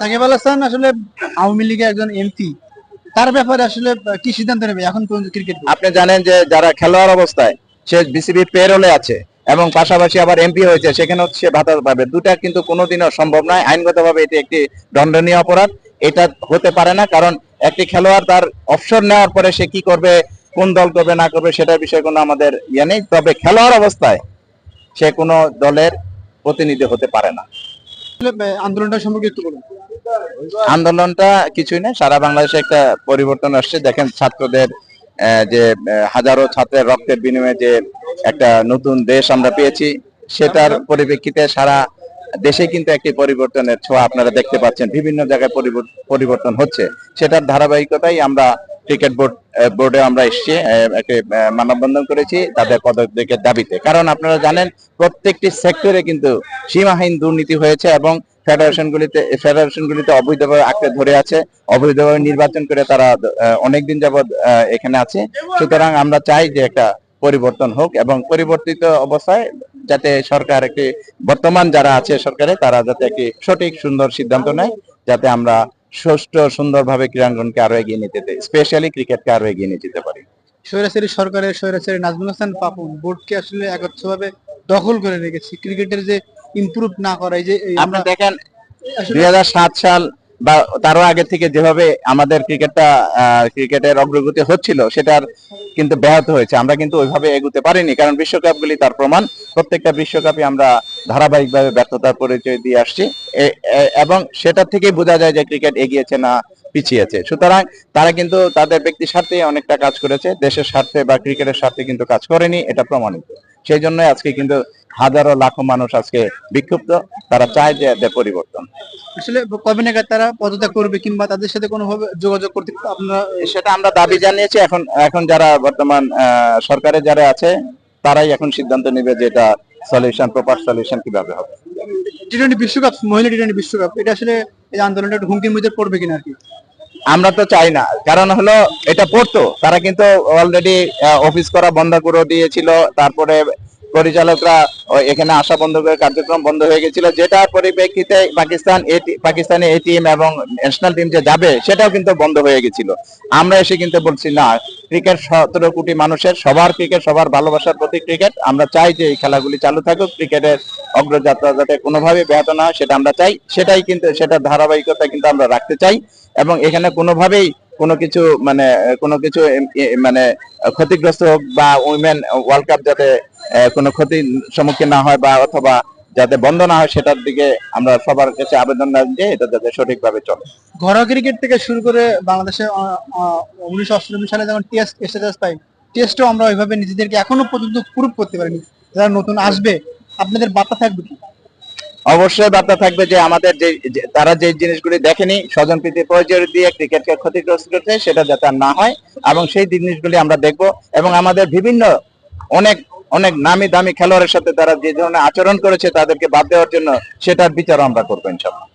সাকিব আল হাসান আসলে আওয়ামী লীগের একজন এমপি তার ব্যাপারে আসলে কি সিদ্ধান্ত নেবে এখন পর্যন্ত ক্রিকেট আপনি জানেন যে যারা খেলোয়াড় অবস্থায়, সে পেরোলে আছে এবং পাশাপাশি আবার এমপি হয়েছে সে ভাতা পাবে। দুটা কিন্তু কোনোদিনও সম্ভব নয়। আইনগতভাবে এটি একটি দণ্ডনীয় অপরাধ। এটা হতে পারে না, কারণ একটি খেলোয়াড় তার অবসর নেওয়ার পরে সে কি করবে, কোন দল করবে, না করবে, সেটার বিষয়ে কোনো আমাদের ইয়ে নেই। তবে খেলোয়াড় অবস্থায় সে কোনো দলের প্রতিনিধি হতে পারে না। আন্দোলনটা সম্পর্কে একটু বলুন। আন্দোলনটা কিছুই না সারা বাংলাদেশে একটা পরিবর্তন আসছে। দেখেন, ছাত্রদের যে হাজারো ছাত্রের রক্তের বিনিময়ে যে একটা নতুন দেশ আমরা পেয়েছি, সেটার পরিপ্রেক্ষিতে সারা দেশে কিন্তু একটি পরিবর্তনের ছোঁয়া আপনারা দেখতে পাচ্ছেন। বিভিন্ন জায়গায় পরিবর- পরিবর্তন হচ্ছে। সেটার ধারাবাহিকতাই আমরা ক্রিকেট বোর্ড বোর্ডে আমরা এসেছি একটি মানববন্ধন করেছি তাদের পদক্ষেপের দাবিতে। কারণ আপনারা জানেন, প্রত্যেকটি সেক্টরে কিন্তু সীমাহীন দুর্নীতি হয়েছে এবং ফেডারেশন গুলিতে ফেডারেশন গুলিতে অবৈধভাবে আঁকড়ে ধরে আছে, অবৈধভাবে নির্বাচন করে তারা অনেকদিন যাবৎ এখানে আছে। সুতরাং আমরা চাই যে একটা পরিবর্তন হোক এবং পরিবর্তিত অবস্থায় যাতে সরকার একটি, বর্তমান যারা আছে সরকারে, তারা যাতে একটি সঠিক, সুন্দর সিদ্ধান্ত নেয়, যাতে আমরা সুষ্ঠু সুন্দরভাবে ক্রীড়াঙ্গনকে আরও এগিয়ে নিতে স্পেশালি ক্রিকেটকে আরও এগিয়ে নিয়ে যেতে পারি। স্বৈরাচারী সরকারের স্বৈরাচারী নাজমুল হাসান পাপন বোর্ডকে আসলে একচ্ছভাবে দখল করে রেখেছে। ক্রিকেটের যে ইমপ্রুভ না করা এই যে আপনি দেখেন দুই সাল বা তারও আগে থেকে যেভাবে আমাদের ক্রিকেটটা ক্রিকেটের অগ্রগতি হচ্ছিল সেটার কিন্তু ব্যাহত হয়েছে। আমরা কিন্তু ওইভাবে এগুতে পারিনি, কারণ বিশ্বকাপগুলি তার প্রমাণ। প্রত্যেকটা বিশ্বকাপে আমরা ধারাবাহিকভাবে ব্যর্থতার পরিচয় দিয়ে আসছি। এবং সেটা থেকেই বোঝা যায় যে ক্রিকেট এগিয়েছে না পিছিয়েছে। সুতরাং তারা কিন্তু তাদের ব্যক্তি স্বার্থে অনেকটা কাজ করেছে। দেশের স্বার্থে বা ক্রিকেটের স্বার্থে কিন্তু কাজ করেনি, এটা প্রমাণিত। সেই জন্য আজকে কিন্তু হাজারো লাখো মানুষ আজকে বিক্ষুব্ধ। তারা চায় যে এদের পরিবর্তন। আসলে কবে নাগাদ তারা পদত্যাগ করবে কিংবা তাদের সাথে কোনোভাবে যোগাযোগ করতে আপনারা সেটা আমরা দাবি জানিয়েছি। এখন এখন যারা বর্তমান আহ, সরকারে যারা আছে তারাই এখন সিদ্ধান্ত নেবে যে এটা সলিউশন প্রপার সলিউশন কীভাবে হবে। টি টোয়েন্টি বিশ্বকাপ মহিলা টি টোয়েন্টি বিশ্বকাপ এটা আসলে এই আন্দোলনটা হুমকির মধ্যে পড়বে কিনা আর কি? আমরা তো চাই না। কারণ হলো, এটা পড়তো। তারা কিন্তু অলরেডি অফিস করা বন্ধ করে দিয়েছিল। তারপরে পরিচালকরা এখানে আসা বন্ধ করে কার্যক্রম বন্ধ হয়ে গেছিল। যেটার পরিপ্রেক্ষিতে পাকিস্তান পাকিস্তানি এই টিম এবং ন্যাশনাল টিম যে যাবে, সেটাও কিন্তু বন্ধ হয়ে গেছিল। আমরা এসে কিন্তু বলছি, না ক্রিকেট সতেরো কোটি মানুষের, সবার ক্রিকেট সবার ভালোবাসার প্রতি ক্রিকেট আমরা চাই যে এই খেলাগুলি চালু থাকুক ক্রিকেটের অগ্রযাত্রা যাতে কোনোভাবে ব্যাহত না হয়, সেটা আমরা চাই। সেটাই কিন্তু, সেটা ধারাবাহিকতা কিন্তু আমরা রাখতে চাই এবং এখানে কোনোভাবেই কোনো কিছু মানে কোনো কিছু মানে ক্ষতিগ্রস্ত হোক বা উইমেন ওয়ার্ল্ড কাপ যাতে কোনো ক্ষতির সম্মুখীন না হয় বা অথবা যাতে বন্ধ না হয় সেটার দিকে আমরা সবার কাছে আবেদন রাখছি এটা যাতে সঠিকভাবে চলে। ঘরোয়া ক্রিকেট থেকে শুরু করে বাংলাদেশে উনিশশো অষ্টানব্বই সালে যখন টেস্ট স্ট্যাটাস পাই টেস্টও আমরা ওইভাবে নিজেদেরকে এখনও পর্যন্ত প্রুভ করতে পারিনি। যারা নতুন আসবে আপনাদের বার্তা থাকবে কি? অবশ্যই বার্তা থাকবে যে আমাদের যে যে- তারা যে জিনিসগুলি দেখেনি স্বজন প্রীতি পরিচয় দিয়ে ক্রিকেটকে ক্ষতিগ্রস্ত করছে সেটা যাতে না হয় এবং সেই জিনিসগুলি আমরা দেখব এবং আমাদের বিভিন্ন অনেক অনেক নামি দামি খেলোয়াড়ের সাথে তারা যে ধরনের আচরণ করেছে তাদেরকে বাদ দেওয়ার জন্য সেটার বিচার আমরা করব ইনশাল্লাহ